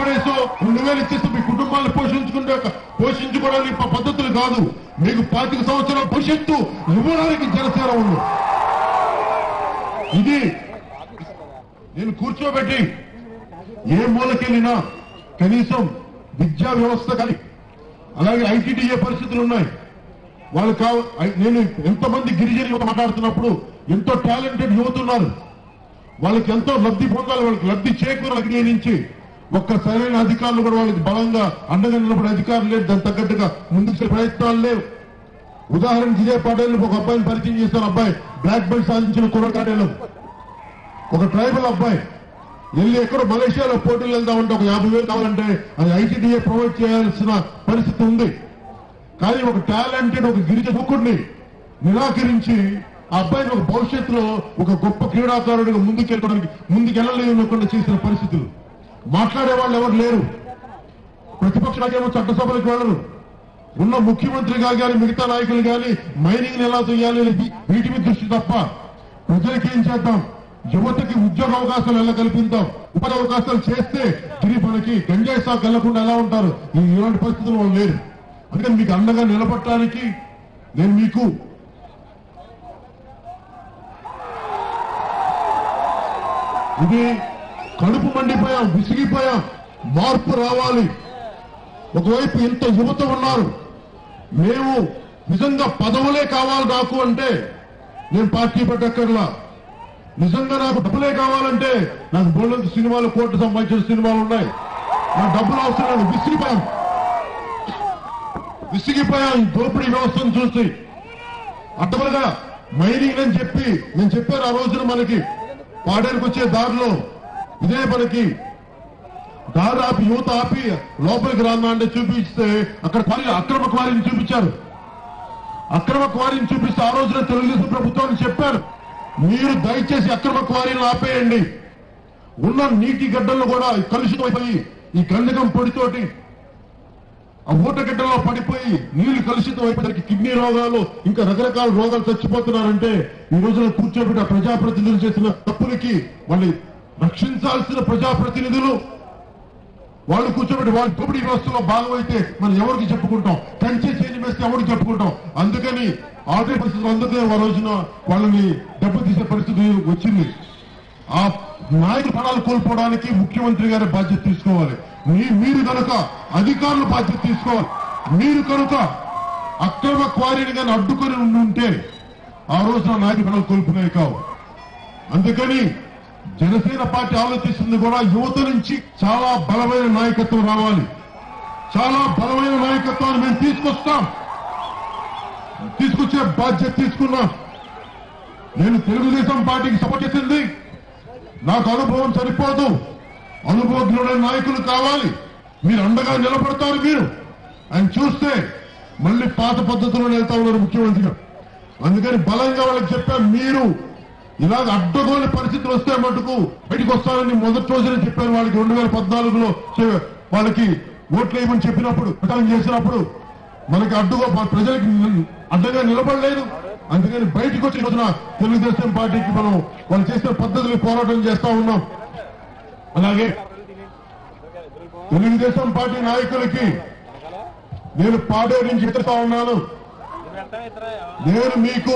పడేసో రెండు వేలు ఇచ్చేస్తే మీ కుటుంబాన్ని పోషించుకుంటే పోషించుకోవడానికి పద్ధతులు కాదు. మీకు పాతిక సంవత్సరాల భవిష్యత్తు ఇవ్వడానికి జనసేన ఉంది. ఇది నేను కూర్చోబెట్టి ఏ మూలకెళ్ళినా కనీసం విద్యా వ్యవస్థ కానీ అలాగే ఐటీడీఏ పరిస్థితులు ఉన్నాయి. వాళ్ళు కా నేను ఎంతమంది గిరిజన యువత మాట్లాడుతున్నప్పుడు ఎంతో టాలెంటెడ్ యువత ఉన్నారు వాళ్ళకి ఎంతో లబ్ధి పొందాలి వాళ్ళకి లబ్ధి చేకూరాలి నుంచి. ఒక్క సరైన అధికారులు కూడా వాళ్ళకి బలంగా అండగా నిలబడే అధికారులు లేదు. దానికి తగ్గట్టుగా ముందుకు ప్రయత్నాలు లేవు. ఉదాహరణకి ఇదే పటేల్ ఒక అబ్బాయిని పరిచయం చేస్తారు అబ్బాయి బ్లాక్ బెల్ట్ సాధించిన కుర్రకాటేలో ఒక ట్రైబల్ అబ్బాయి. వెళ్ళి ఎక్కడో మలేషియాలో పోటీలు వెళ్దామంటే ఒక యాభై వేలు కావాలంటే అది ఐటీడీఏ ప్రొవైడ్ చేయాల్సిన పరిస్థితి ఉంది. కానీ ఒక టాలెంటెడ్ ఒక గిరిజన యువకుడిని నిరాకరించి ఆ అబ్బాయిని ఒక భవిష్యత్తులో ఒక గొప్ప క్రీడాకారుడిగా ముందుకెళ్ళడానికి ముందుకెళ్ళలేకుండా చేసిన పరిస్థితులు. మాట్లాడే వాళ్ళు ఎవరు లేరు. ప్రతిపక్ష ఏమో చట్టసభలకు వెళ్ళరు. ఉన్న ముఖ్యమంత్రిగా కానీ మిగతా నాయకులు కానీ మైనింగ్ ఎలా చేయాలి అనేది వీటి మీద దృష్టి తప్ప ప్రజలకి ఏం చేద్దాం? యువతకి ఉద్యోగ అవకాశాలు ఎలా కల్పిద్దాం? ఉపాధి అవకాశాలు చేస్తే తిరిగి మనకి గంజాయి సాగు వెళ్ళకుండా ఎలా ఉంటారు? ఇలాంటి పరిస్థితులు వాళ్ళు లేరు. అందుకని మీకు అండగా నిలబడటానికి నేను మీకు ఇది కడుపు మండిపోయాం విసిగిపోయాం. మార్పు రావాలి. ఒకవైపు ఇంత యువత ఉన్నారు. మేము నిజంగా పదవులే కావాలి నాకు అంటే నేను పార్టీ పెట్టక్కర్లా. నిజంగా నాకు డబ్బులే కావాలంటే నాకు బోళ్ళంత సినిమాలు కోర్టు సంబంధించిన సినిమాలు ఉన్నాయి. నా డబ్బులు అవసరం లేదు విసిగిపోయాం. విసిగిపోయాం. ఈ దోపిడీ వ్యవస్థను చూసి. అడ్డమలుగా మైనింగ్ అని చెప్పి నేను చెప్పాను ఆ రోజున మనకి. పాడేరుకు వచ్చే దారిలో ఇదే మనకి దారి ఆపి యువత ఆపి లోపలికి రాన్నా అంటే చూపిస్తే అక్కడ క్వారీ అక్రమ క్వారీని చూపించారు. అక్రమ క్వారీని చూపిస్తే ఆ రోజున తెలుగుదేశం ప్రభుత్వాన్ని చెప్పారు మీరు దయచేసి అక్రమ క్వారీని ఆపేయండి. ఉన్న నీటి గడ్డల్లో కూడా కలుషితమైపోయి ఈ గంధకం పొడితోటి ఆ ఊటగడ్డలో పడిపోయి నీళ్ళు కలుషితం అయిపోయి కిడ్నీ రోగాలు ఇంకా రకరకాల రోగాలు చచ్చిపోతున్నారంటే ఈ రోజున కూర్చోబెట్టి ప్రజాప్రతినిధులు చేసిన తప్పులకి వాళ్ళని రక్షించాల్సిన ప్రజాప్రతినిధులు. వాళ్ళు కూర్చోబెట్టి వాళ్ళు దోపిడీ వ్యవస్థలో భాగమైతే మనం ఎవరికి చెప్పుకుంటాం? కంచె చేయని వేస్తే ఎవరికి చెప్పుకుంటాం? అందుకని ఆర్థిక పరిస్థితులు అందుకే ఆ రోజున వాళ్ళని దెబ్బతీసే పరిస్థితి వచ్చింది. ఆ నాయకుల పడాలు కోల్పోవడానికి ముఖ్యమంత్రి గారి బాధ్యత తీసుకోవాలి. మీరు కనుక అధికారులు బాధ్యత తీసుకోవాలి. మీరు కనుక అక్రమ క్వారీని కానీ అడ్డుకొని ఉండి ఉంటే ఆ రోజున నాయకుల పడాలు కోల్పోయినాయి కావు. అందుకని జనసేన పార్టీ ఆలోచిస్తుంది కూడా యువత నుంచి చాలా బలమైన నాయకత్వం రావాలి. చాలా బలమైన నాయకత్వాన్ని మేము తీసుకొస్తాం. తీసుకొచ్చే బాధ్యత తీసుకున్నాం. నేను తెలుగుదేశం పార్టీకి సపోర్ట్ చేసింది. నాకు అనుభవం సరిపోదు. అనుభవజ్ఞుడైన నాయకులు కావాలి. మీరు అండగా నిలబడతారు మీరు. ఆయన చూస్తే మళ్ళీ పాత పద్ధతిలో వెళ్తా ఉన్నారు ముఖ్యమంత్రి గారు అందుకని బలంగా వాళ్ళకి చెప్పాం మీరు ఇలాగ అడ్డగోని పరిస్థితులు వస్తే మటుకు బయటకు వస్తానని మొదటి రోజునే చెప్పాను వాళ్ళకి రెండు వేల పద్నాలుగులో వాళ్ళకి ఓట్లు వేయమని చెప్పినప్పుడు ప్రచారం చేసినప్పుడు మనకి అడ్డుగా మా ప్రజలకి అడ్డగా అడ్డంగా నిలబడలేదు. అందుకని బయటకు వచ్చిన రోజున తెలుగుదేశం పార్టీకి మనం వాళ్ళు చేసిన పద్ధతులు పోరాటం చేస్తా ఉన్నాం. అలాగే తెలుగుదేశం పార్టీ నాయకులకి నేను పాడే నుంచి ఎదురుతా ఉన్నాను. నేను మీకు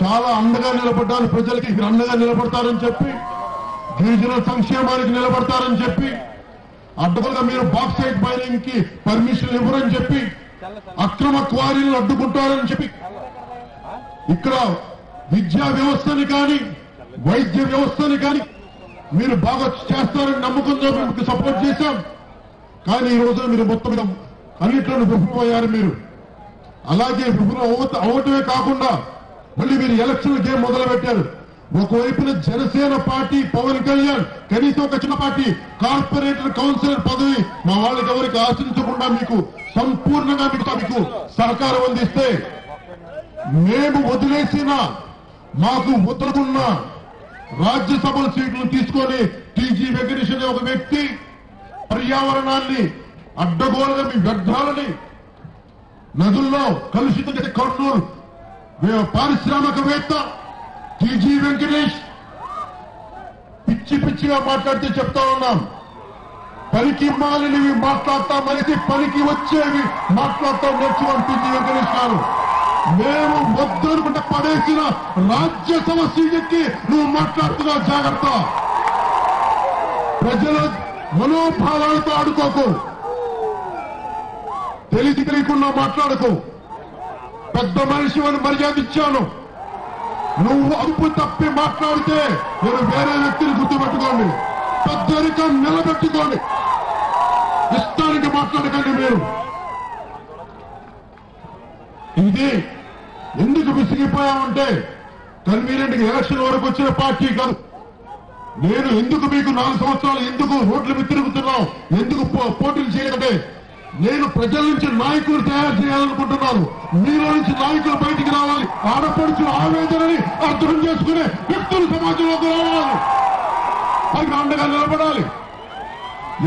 చాలా అండగా నిలబడ్డాను ప్రజలకి అండగా నిలబడతారని చెప్పి గిరిజన సంక్షేమానికి నిలబడతారని చెప్పి అడ్డగోలుగా మీరు బాక్సైట్ మైనింగ్కి పర్మిషన్ ఇవ్వరని చెప్పి అక్రమ క్వారీలను అడ్డుకుంటారని చెప్పి ఇక్కడ విద్యా వ్యవస్థని కానీ వైద్య వ్యవస్థని కానీ మీరు బాగా చేస్తారని నమ్మకంతో మీకు సపోర్ట్ చేశాం. కానీ ఈ రోజున మీరు మొత్తం మీద అన్నిట్లోనూ విఫలమయ్యారు మీరు. అలాగే విఫలం అవ- అవటమే కాకుండా మళ్ళీ మీరు ఎలక్షన్ గేమ్ మొదలు పెట్టారు ఒకవైపున జనసేన పార్టీ పవన్ కళ్యాణ్ కనీసం ఒక చిన్న పార్టీ కార్పొరేటర్ కౌన్సిలర్ పదవి మా వాళ్ళకి ఎవరికి ఆశించకుండా మీకు సంపూర్ణంగా మీకు మీకు సహకారం అందిస్తే మేము వదిలేసిన మాకు ముద్రకున్న రాజ్యసభ సీట్లు తీసుకొని టీజీ వెంకటేశ్వర అనే ఒక వ్యక్తి పర్యావరణాన్ని అడ్డగోలుగా మీ వ్యర్థాలని నదుల్లో కలుషితం కర్నూలు. పారిశ్రామికవేత్త. టీజీ వెంకటేష్. పిచ్చి పిచ్చిగా మాట్లాడితే చెప్తా ఉన్నాం. పనికి మాలినవి మాట్లాడతాం మనకి పనికి వచ్చేవి మాట్లాడతాం నేర్చుకుంటుంది వెంకటేష్ గారు. మేము వద్దు అనుకుంటే పడేసిన రాజ్యసభ సీట్కి నువ్వు మాట్లాడుతున్నావు జాగ్రత్త. ప్రజల మనోభావాలతో ఆడుకోకు. తెలిసి తెలియకుండా మాట్లాడకు. పెద్ద మనిషి అని మర్యాద ఇచ్చాను. నువ్వు అదుపు తప్పి మాట్లాడితే నేను వేరే వ్యక్తిని గుర్తుపెట్టుకోండి. పెద్దరికం నిలబెట్టుకోండి. ఇష్టానికి మాట్లాడకండి మీరు. ఇది ఎందుకు విసిగిపోయామంటే కన్వీనియంట్ ఎలక్షన్ వరకు వచ్చిన పార్టీ కాదు. నేను ఎందుకు మీకు నాలుగు సంవత్సరాలు ఎందుకు ఓట్లు తిరుగుతున్నాం ఎందుకు పో- పోటీలు చేయకంటే? నేను ప్రజల నుంచి నాయకులు తయారు చేయాలనుకుంటున్నాను. మీలో నుంచి నాయకులు బయటికి రావాలి. ఆడపడుచు ఆవేదనని అర్థం చేసుకునే వ్యక్తులు సమాజంలోకి రావాలి. అది అండగా నిలబడాలి.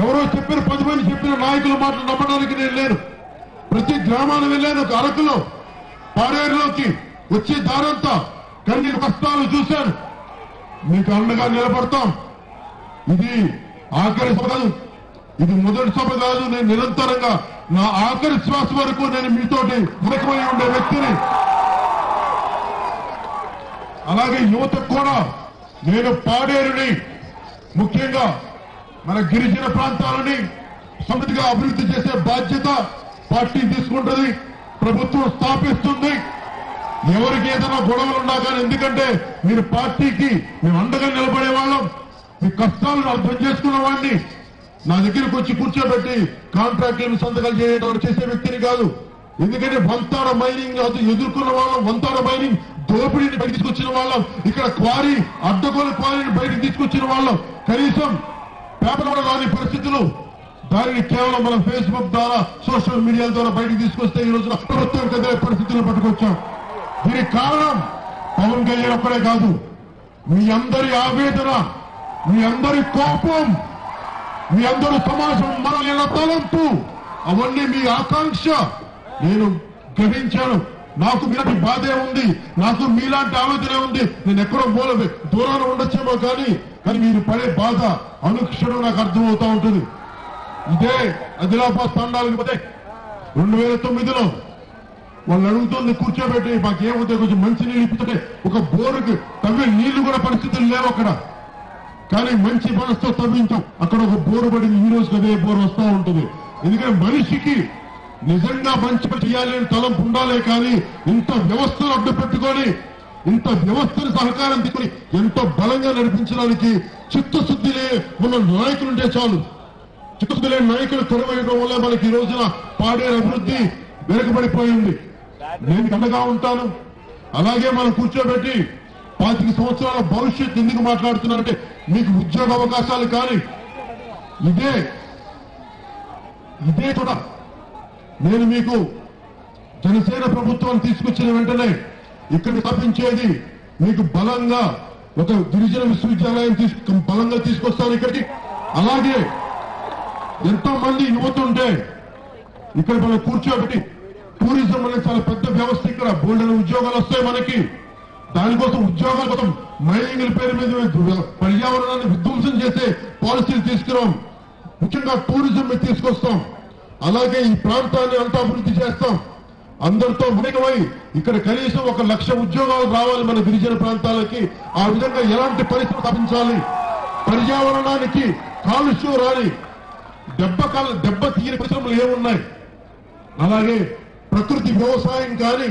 ఎవరో చెప్పిన పది మంది చెప్పిన నాయకుల మాటలు నమ్మడానికి నేను లేను. ప్రతి గ్రామాన్ని వెళ్ళాను ఒక అరకులో. పాడేరులోకి వచ్చే దారంతా కన్నీటి కష్టాలు చూశాను. మీకు అండగా నిలబడతాం. ఇది ఆఖరి సభ. ఇది మొదటి సభ కాదు నేను నిరంతరంగా నా ఆఖరి శ్వాస వరకు నేను మీతోటి మురకమై ఉండే వ్యక్తిని. అలాగే యువతకు కూడా నేను పాడేరుని ముఖ్యంగా మన గిరిజన ప్రాంతాలని సమృద్ధిగా అభివృద్ధి చేసే బాధ్యత పార్టీ తీసుకుంటుంది ప్రభుత్వం స్థాపిస్తుంది. ఎవరికి ఏదైనా గొడవలు ఉన్నా కానీ ఎందుకంటే మీరు పార్టీకి మేము అండగా నిలబడే వాళ్ళం మీ కష్టాలను అర్థం చేసుకున్న వాడిని. నా దగ్గరకు వచ్చి కూర్చోబెట్టి కాంట్రాక్టులను సంతకాలు చేయడం చేసే వ్యక్తిని కాదు. ఎందుకంటే వంతాడ మైనింగ్ అది ఎదుర్కొన్న వాళ్ళం వంతాడ మైనింగ్. దోపిడీని బయట తీసుకొచ్చిన వాళ్ళం. ఇక్కడ క్వారీ అడ్డగోలు క్వారీని బయటకు తీసుకొచ్చిన వాళ్ళం. కనీసం పేపర్ కూడా రాని పరిస్థితులు. దానిని కేవలం మనం ఫేస్బుక్ ద్వారా సోషల్ మీడియా ద్వారా బయటకు తీసుకొస్తే ఈ రోజున ప్రభుత్వం కదిలే పరిస్థితులు పట్టుకొచ్చాం. దీనికి కారణం పవన్ కళ్యాణ్ ఒక్కడే కాదు. మీ అందరి ఆవేదన మీ అందరి కోపం మీ అందరూ సమాజం మరలిన తలంపు. అవన్నీ మీ ఆకాంక్ష. నేను గ్రహించాను. నాకు మీలాంటి బాధే ఉంది. నాకు మీలాంటి ఆలోచనే ఉంది. నేను ఎక్కడో మూల దూరాన ఉండొచ్చేమో కానీ కానీ మీరు పడే బాధ అనుక్షణం నాకు అర్థమవుతా ఉంటుంది. ఇదే ఆదిలాబాద్ తండాలకు పోతే రెండు వేల తొమ్మిదిలో వాళ్ళు అడుగుతుంది కూర్చోబెట్టి మాకేమవుతాయి కొంచెం మంచి నీళ్ళు ఇప్పుతుంటే ఒక బోరుకి తగ్గ నీళ్ళు కూడా పరిస్థితులు లేవు అక్కడ. కానీ మంచి మనసుతో తవ్వించాం. అక్కడ ఒక బోరు పడింది. ఈ రోజు అదే బోరు వస్తూ ఉంటుంది. ఎందుకంటే మనిషికి నిజంగా మంచి పని చేయాలి అని తలంపు ఉండాలే కానీ ఇంత వ్యవస్థను అడ్డు పెట్టుకొని ఇంత వ్యవస్థను సహకారం తీసుకుని ఎంతో బలంగా నడిపించడానికి చిత్తశుద్ధి లే- ఉన్న నాయకులు ఉంటే చాలు. చిత్తశుద్ధి లేని నాయకులు తెరవేయడం వల్ల మనకి ఈ రోజున పాడేరు అభివృద్ధి వెనుకబడిపోయింది. నేను అండగా ఉంటాను. అలాగే మనం కూర్చోబెట్టి పాతిక సంవత్సరాల భవిష్యత్తు ఎందుకు మాట్లాడుతున్నారంటే మీకు ఉద్యోగ అవకాశాలు కానీ. ఇదే ఇదే కూడా నేను మీకు జనసేన ప్రభుత్వం తీసుకొచ్చిన వెంటనే ఇక్కడ తప్పించేది మీకు బలంగా ఒక గిరిజన విశ్వవిద్యాలయం తీసుకు బలంగా తీసుకొస్తాను ఇక్కడికి. అలాగే ఎంతో మంది యువతుంటే ఇక్కడ మనం కూర్చోబెట్టి టూరిజం అనేది చాలా పెద్ద వ్యవస్థ. ఇక్కడ బోల్డెన్ ఉద్యోగాలు వస్తాయి మనకి. దానికోసం ఉద్యోగాల కోసం మైనింగ్ పేరు మీద పర్యావరణాన్ని విధ్వంసం చేసే పాలసీలు తీసుకురాం. ముఖ్యంగా టూరిజం మీద తీసుకొస్తాం. అలాగే ఈ ప్రాంతాన్ని అంతా అభివృద్ధి చేస్తాం. అందరితో మమేకమై ఇక్కడ కనీసం ఒక లక్ష ఉద్యోగాలు రావాలి మన గిరిజన ప్రాంతాలకి. ఆ విధంగా ఎలాంటి పరిస్థితి తప్పించాలి పర్యావరణానికి కాలుష్యం రాని దెబ్బ కాల దెబ్బ తీయని పరిశ్రమలు ఏమున్నాయి? అలాగే ప్రకృతి వ్యవసాయం కానీ